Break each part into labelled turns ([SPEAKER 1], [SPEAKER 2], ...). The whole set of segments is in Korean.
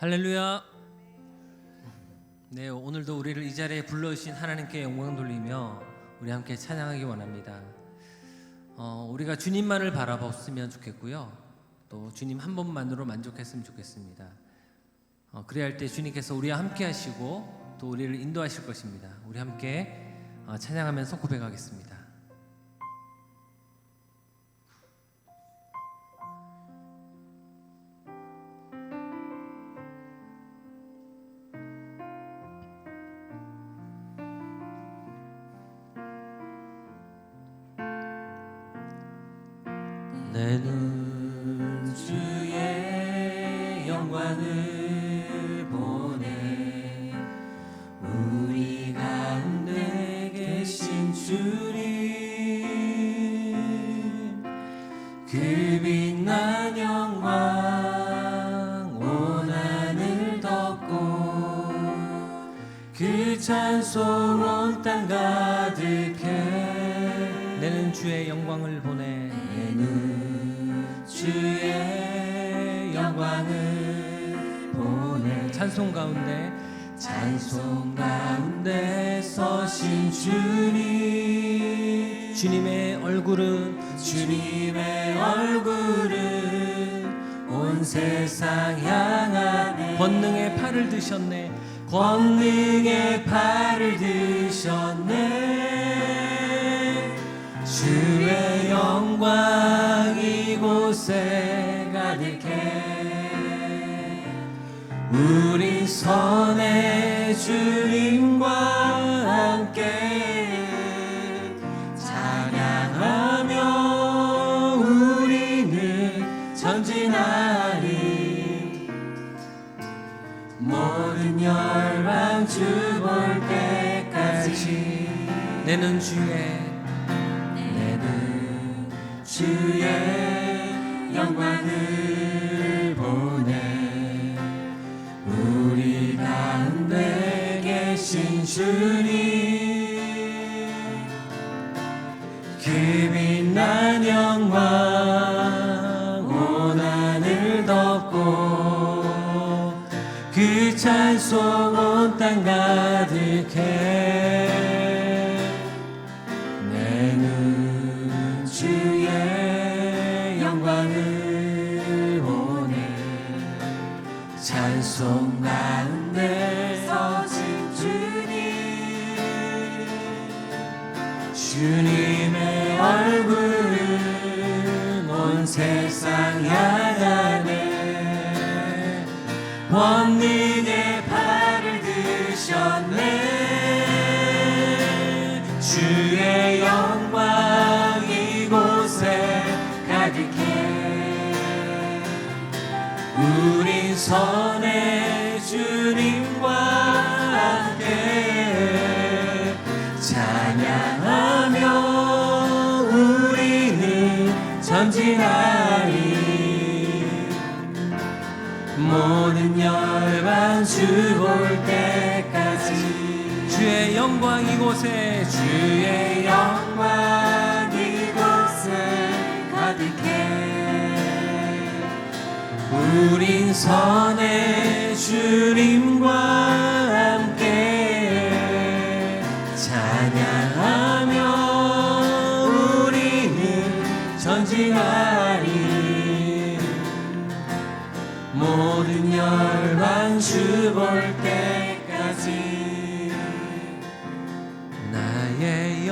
[SPEAKER 1] 할렐루야. 네, 오늘도 우리를 이 자리에 불러주신 하나님께 영광 돌리며 우리 함께 찬양하기 원합니다. 어, 우리가 주님만을 바라봤으면 좋겠고요. 또 주님 한 번만으로 만족했으면 좋겠습니다. 어, 그래야 할 때 주님께서 우리와 함께 하시고 또 우리를 인도하실 것입니다. 우리 함께 어, 찬양하면서 고백하겠습니다. 내 눈 찬송 가운데. 찬송 가운데 서신 주님. 주님의 얼굴은 주님의 얼굴은 온 세상 향하네. 권능의 팔을 드셨네. 권능의 팔을 드셨네. 주의 영광 이곳에 우리 선의 주님과 함께 찬양하며 우리는 전진하리. 모든 열방 주 볼 때까지 내는 주의 내는 주의 영광을 찬 전진하리? 모든 열방 주볼 때까지. 주의 영광 이곳에 주의 영광 이곳에 가득해. 우린 선의 주님과 모든 열방 주볼 때까지 나의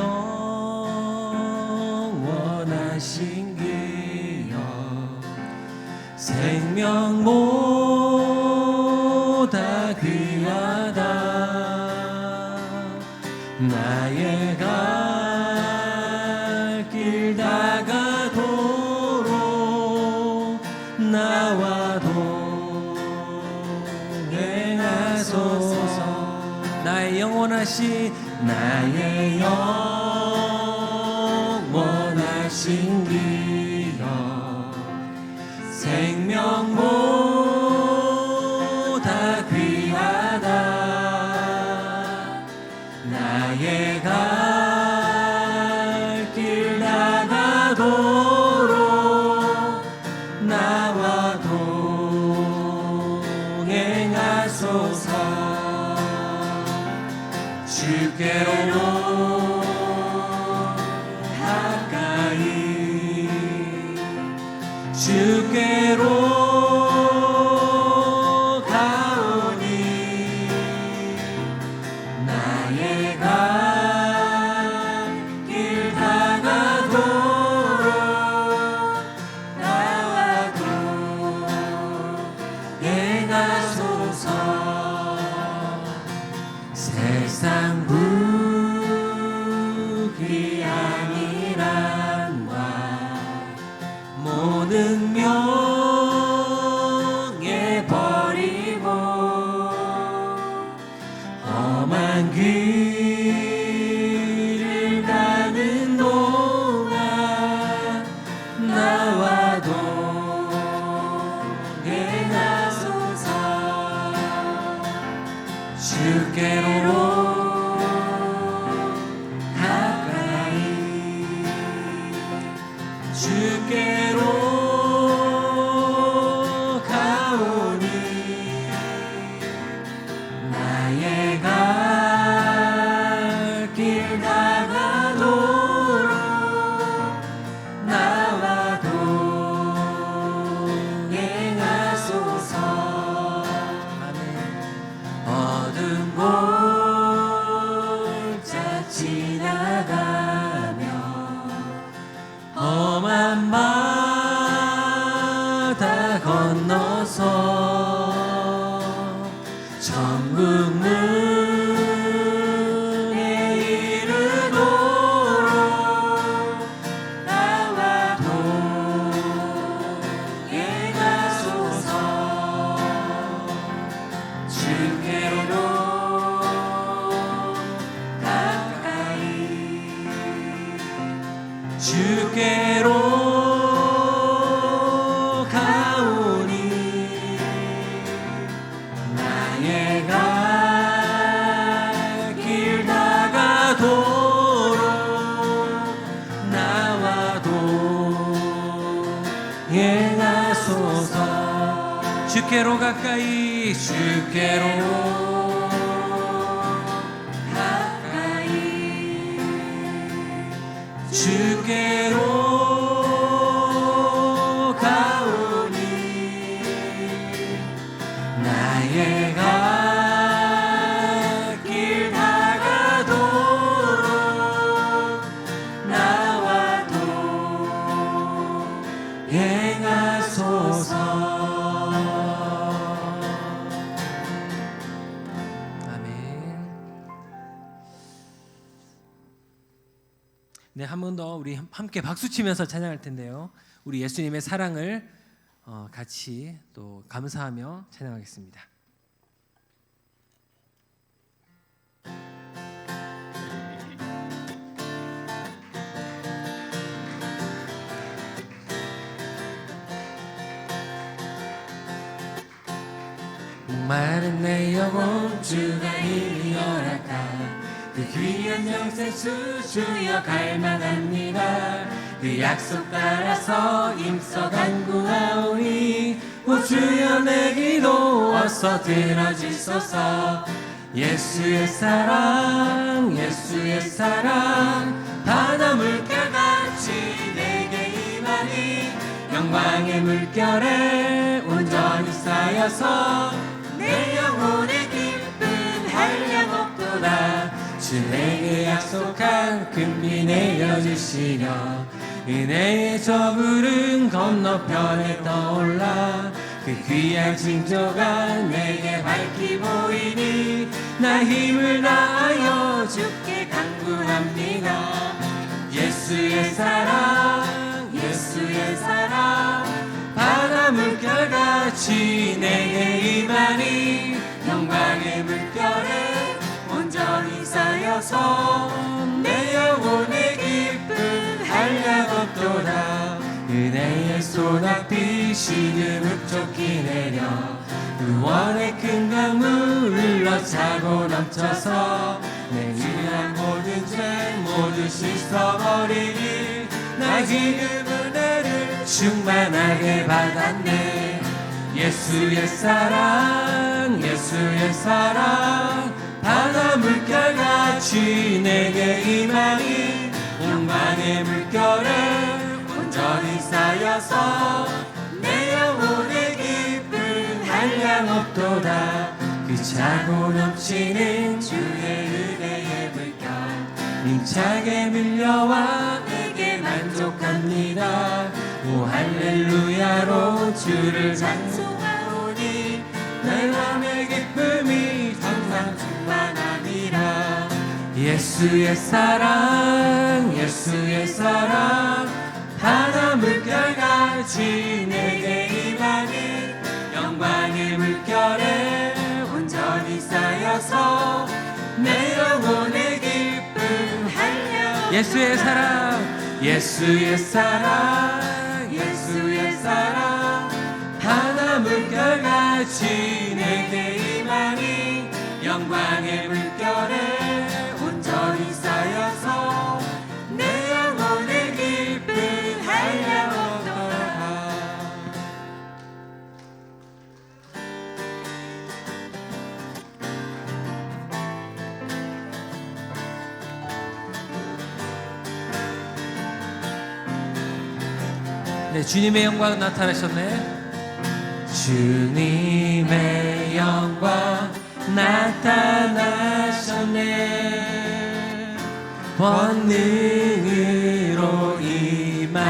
[SPEAKER 1] 영원하신 기여 생명보 quero louvar. 천국 문 행하소서 주께로 가까이 주께로 가까이 주께로 네, 한 번 더 우리 함께 박수 치면서 찬양할 텐데요. 우리 예수님의 사랑을 어, 같이 또 감사하며 찬양하겠습니다. 목마른 내 영혼 주가 이미 허락한 그 귀한 영생 수 주여 갈망합니다. 그 약속 따라서 임서 간구하오니 오 주여 내 기도 어서 들어주소서. 예수의 사랑 예수의 사랑 바다 물결같이 내게 임하니 영광의 물결에 온전히 쌓여서 내 영혼의 기쁨 한량 없도다 주 내게 약속한 금비 내려주시려 은혜의 저구름 건너편에 떠올라 그 귀한 징조가 내게 밝히 보이니 나 힘을 다하여 주께 간구합니다. 예수의 사랑 예수의 사랑 바다 물결같이 내게 소낙비 시름 흡족히 내려 의원의 큰 강물 흘러차고 넘쳐서 내 위한 모든 죄 모두 씻어버리니 나 지금 은혜를 충만하게 받았네. 예수의 사랑 예수의 사랑 바다 물결같이 내게 임하니 영광의 물결에 온전히 쌓여서 내 영혼의 기쁨 한량 없도다. 그 차고 넘치는 주의 은혜의 물결. 힘차게 밀려와 내게 만족합니다. 오 할렐루야로 주를 찬송하오니 내 맘의 기쁨이 항상 충만하니라 예수의 사랑 예수의 사랑 바다 물결같이 내게 임하니 영광의 물결에 온전히 쌓여서 내 영혼의 기쁨 한량 예수의 사랑 예수의 사랑 예수의 사랑. 바다 물결같이 내게 임하니 영광의 물결에 주님의 영광 나타나셨네. 주님의 영광 나타나셨네. 권능으로 임하셨네.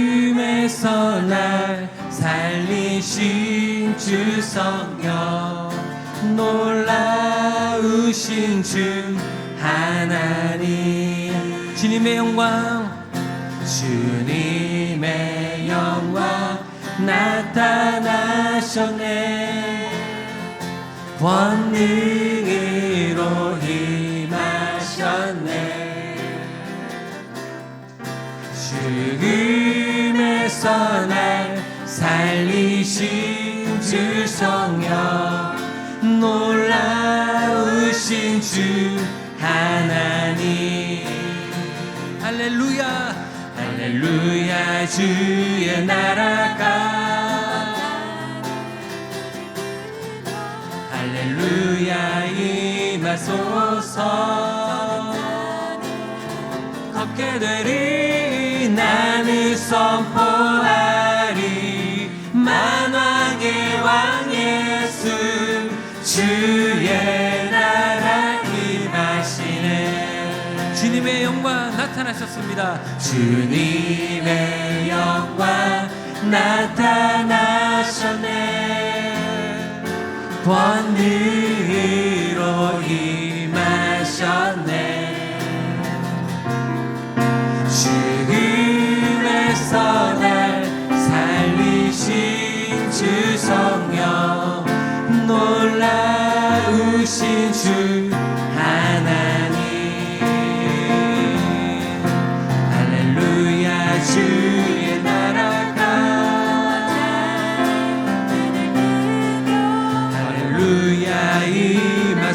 [SPEAKER 1] 죽음에서 날 살리신 주 성령 놀라우신 주 하나님. 주님의 영광. 주님의 영광 나타나셨네. 권능으로 임하셨네. 죽음에서 날 살리신 주 성령 놀라우신 주 하나님. 할렐루야. 할렐루야 주의 나라가. 할렐루야 임하소서. 걷게 되리 나는 선포하리. 만왕의 왕 예수 주의 주님의 영광 나타나셨습니다. 주님의 영광 나타나셨네. 권능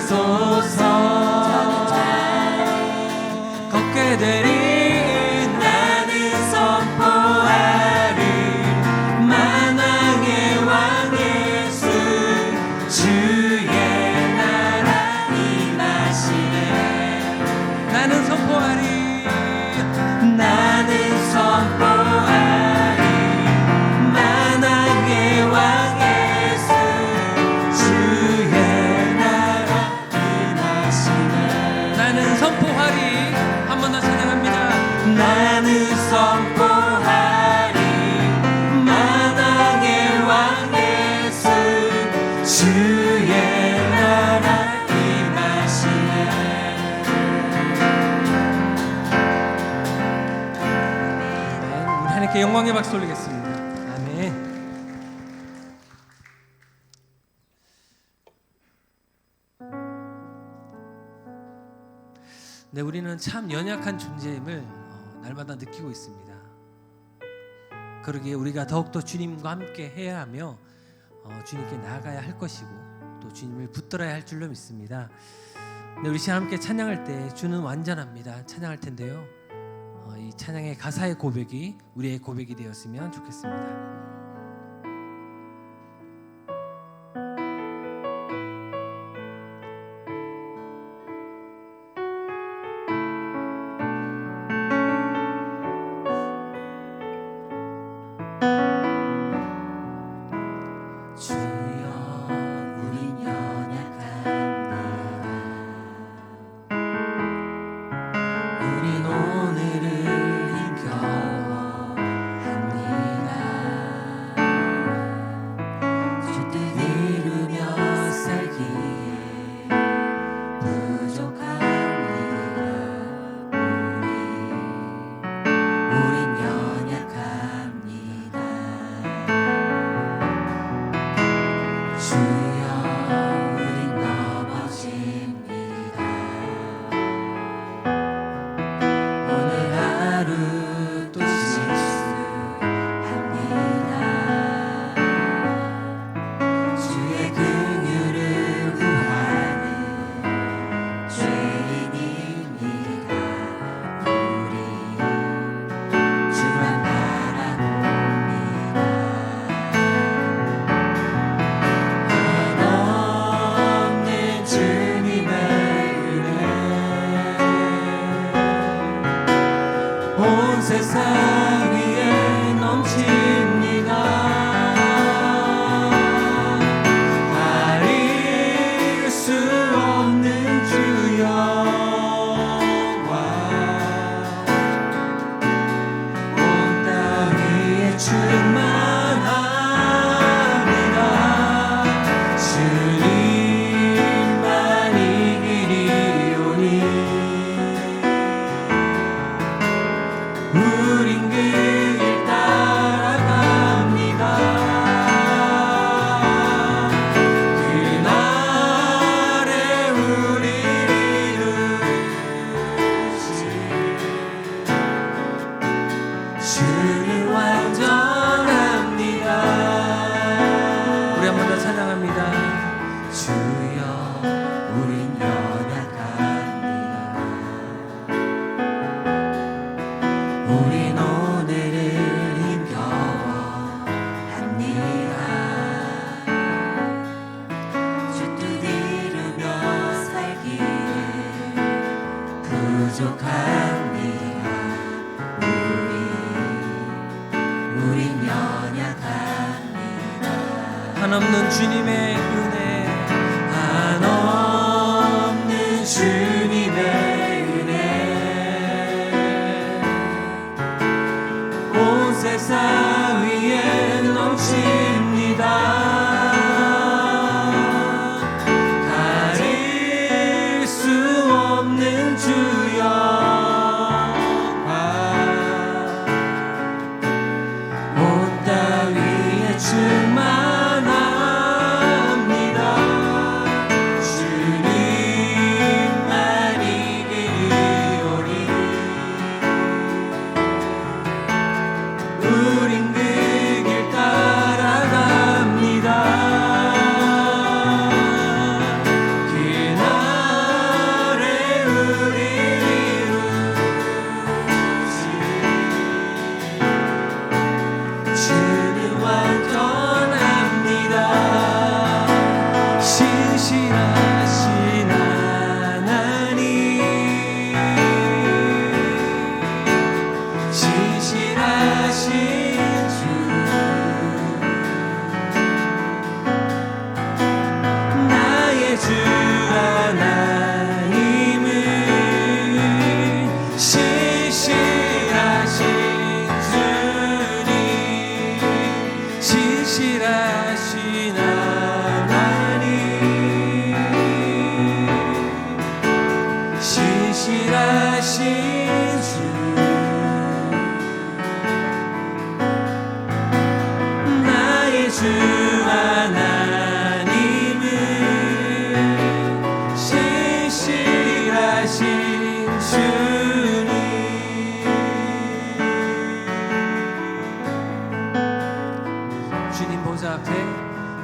[SPEAKER 1] 임하 하나님께 영광의 박수 올리겠습니다 아멘 네, 우리는 참 연약한 존재임을 어, 날마다 느끼고 있습니다. 그러기에 우리가 더욱더 주님과 함께 해야 하며 어, 주님께 나아가야 할 것이고 또 주님을 붙들어야 할 줄로 믿습니다. 네, 우리 시간 함께 찬양할 때 주는 완전합니다. 찬양할 텐데요. 어, 이 찬양의 가사의 고백이 우리의 고백이 되었으면 좋겠습니다.
[SPEAKER 2] 한없는 주님의 은혜
[SPEAKER 1] 한없는 주님의 은혜. 온 세상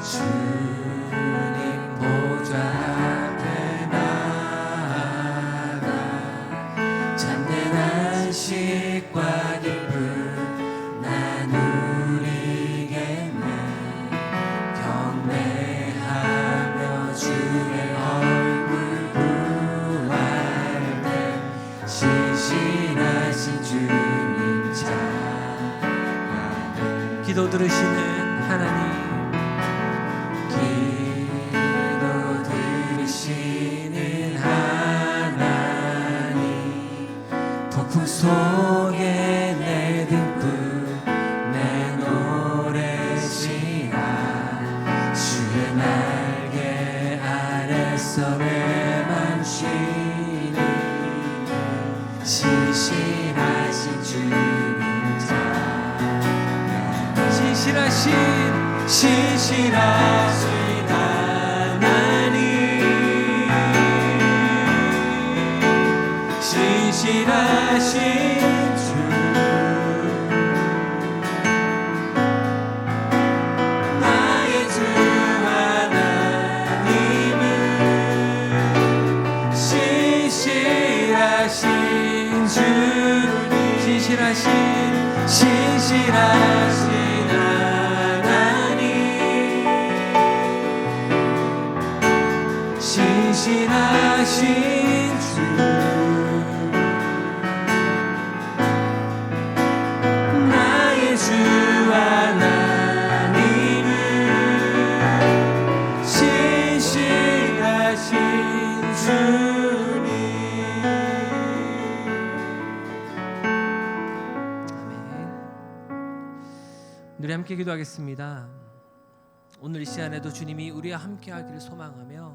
[SPEAKER 1] 去 주님 신실하신 신실하신 하나님. 신실하신
[SPEAKER 2] 함께 기도하겠습니다. 오늘 이 시간에도 주님이 우리와 함께 하기를 소망하며